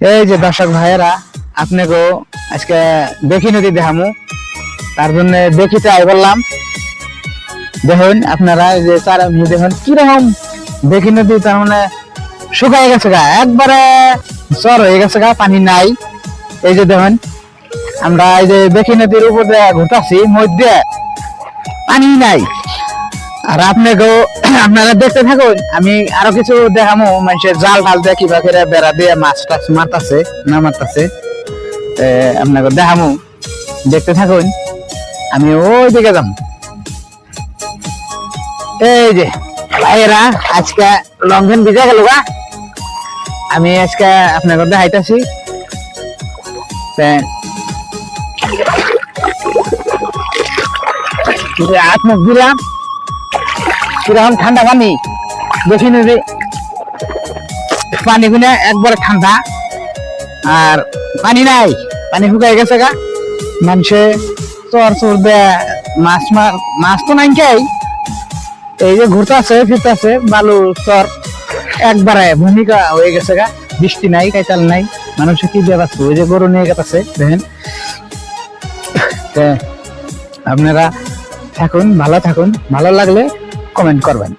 এই যে দর্শক ভাইয়েরা, আপনাকেও আজকে দেখি নদী দেখামু। তার জন্য দেখিতে আই বললাম দেখুন, আপনারা যে চারা দেখুন, কীরকম দেখি নদী, তার মানে শুকাই গেছে গা, একবারে চর হয়ে গেছে গা, পানি নাই। এই যে দেখুন, আমরা এই যে দেখি নদীর উপর দিয়ে ঘুরতাছি, মধ্যে পানি নাই। আর আপনাকেও, আপনারা দেখতে থাকুন, আমি আরও কিছু দেখামো, মানুষের জাল ঢাল দিয়ে কিবা করে বেড়া দিয়ে মাছ টাছ মারতাছে, না মারতাছে আপনাকে দেখামো। দেখতে থাকুন, আমি ওই দিকে যাম। এই যে, ভাইয়েরা, আজকে লঙ্ঘন ভিজা গেল গা। আমি আজকে আপনাকে দেখাইতেছি। হাত মুখ দিলাম। কীরকম ঠান্ডা পানি দেখি নদী পানি গুনে একবারে ঠান্ডা। আর পানি নাই, পানি শুকাই গেছে গা। মানুষে চর চর দেয় মাছ মাছ তো নাই খাই। এই যে ঘুরতেছে, ফিরতেছে, বালু, চর, একবারে ভূমিকা হয়ে গেছে গা। বৃষ্টি নাই, কাইতাল নাই। মানুষে কি ব্যবস্থা ওই যে গরু নিয়ে গেছে দেখেন। আপনারা থাকুন, ভালো থাকুন। ভালো লাগলে কমেন্ট করবেন